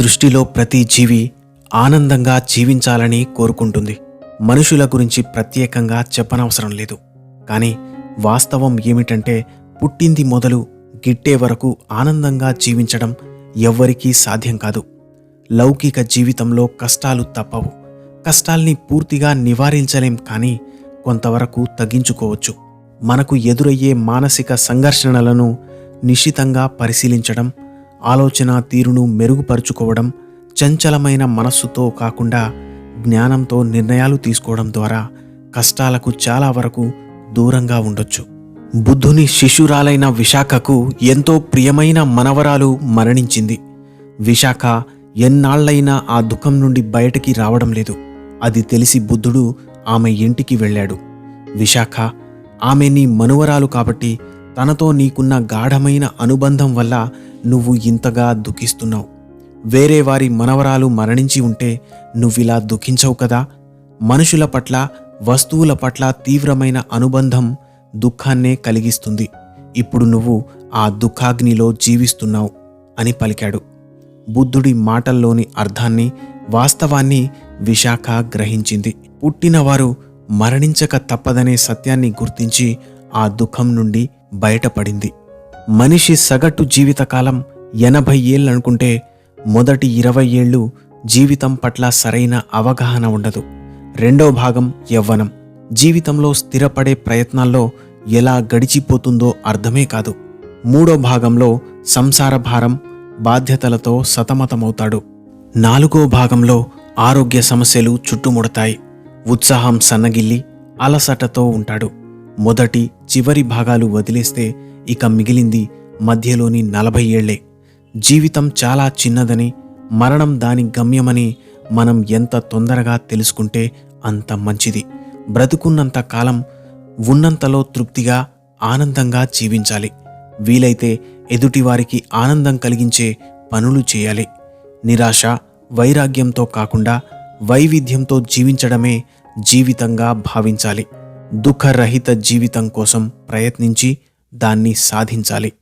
సృష్టిలో ప్రతి జీవి ఆనందంగా జీవించాలని కోరుకుంటుంది. మనుషుల గురించి ప్రత్యేకంగా చెప్పనవసరం లేదు. కానీ వాస్తవం ఏమిటంటే పుట్టింది మొదలు గిట్టే వరకు ఆనందంగా జీవించడం ఎవ్వరికీ సాధ్యం కాదు. లౌకిక జీవితంలో కష్టాలు తప్పవు. కష్టాల్ని పూర్తిగా నివారించలేం కానీ కొంతవరకు తగ్గించుకోవచ్చు. మనకు ఎదురయ్యే మానసిక సంఘర్షణలను నిశితంగా పరిశీలించడం ఆలోచన తీరును మెరుగుపరుచుకోవడం చంచలమైన మనస్సుతో కాకుండా జ్ఞానంతో నిర్ణయాలు తీసుకోవడం ద్వారా కష్టాలకు చాలా వరకు దూరంగా ఉండొచ్చు. బుద్ధుని శిశురాలైన విశాఖకు ఎంతో ప్రియమైన మనవరాలు మరణించింది. విశాఖ ఎన్నాళ్ళైనా ఆ దుఃఖం నుండి బయటికి రావడం లేదు. అది తెలిసి బుద్ధుడు ఆమె ఇంటికి వెళ్ళాడు. విశాఖ ఆమె నీ మనువరాలు కాబట్టి తనతో నీకున్న గాఢమైన అనుబంధం వల్ల నువ్వు ఇంతగా దుఃఖిస్తున్నావు. వేరే వారి మనవరాలు మరణించి ఉంటే నువ్విలా దుఃఖించవు కదా? మనుషుల పట్ల వస్తువుల పట్ల తీవ్రమైన అనుబంధం దుఃఖాన్నే కలిగిస్తుంది. ఇప్పుడు నువ్వు ఆ దుఃఖాగ్నిలో జీవిస్తున్నావు అని పలికాడు. బుద్ధుడి మాటల్లోని అర్థాన్ని వాస్తవాన్ని విశాఖ గ్రహించింది. పుట్టినవారు మరణించక తప్పదనే సత్యాన్ని గుర్తించి ఆ దుఃఖం నుండి బయటపడింది. మనిషి సగటు జీవితకాలం ఎనభై ఏళ్ళనుకుంటే మొదటి ఇరవై ఏళ్ళు జీవితం పట్ల సరైన అవగాహన ఉండదు. రెండో భాగం యవ్వనం. జీవితంలో స్థిరపడే ప్రయత్నాల్లో ఎలా గడిచిపోతుందో అర్థమే కాదు. మూడో భాగంలో సంసార భారం బాధ్యతలతో సతమతమవుతాడు. నాలుగో భాగంలో ఆరోగ్య సమస్యలు చుట్టుముడతాయి. ఉత్సాహం సన్నగిల్లి అలసటతో ఉంటాడు. మొదటి చివరి భాగాలు వదిలేస్తే ఇక మిగిలింది మధ్యలోని నలభై ఏళ్ళే. జీవితం చాలా చిన్నదని మరణం దాని గమ్యమని మనం ఎంత తొందరగా తెలుసుకుంటే అంత మంచిది. బ్రతుకున్నంత కాలం ఉన్నంతలో తృప్తిగా ఆనందంగా జీవించాలి. వీలైతే ఎదుటివారికి ఆనందం కలిగించే పనులు చేయాలి. నిరాశ వైరాగ్యంతో కాకుండా వైవిధ్యంతో జీవించడమే జీవితంగా భావించాలి. దుఃఖరహిత జీవితం కోసం ప్రయత్నించి దాన్ని సాధించాలి.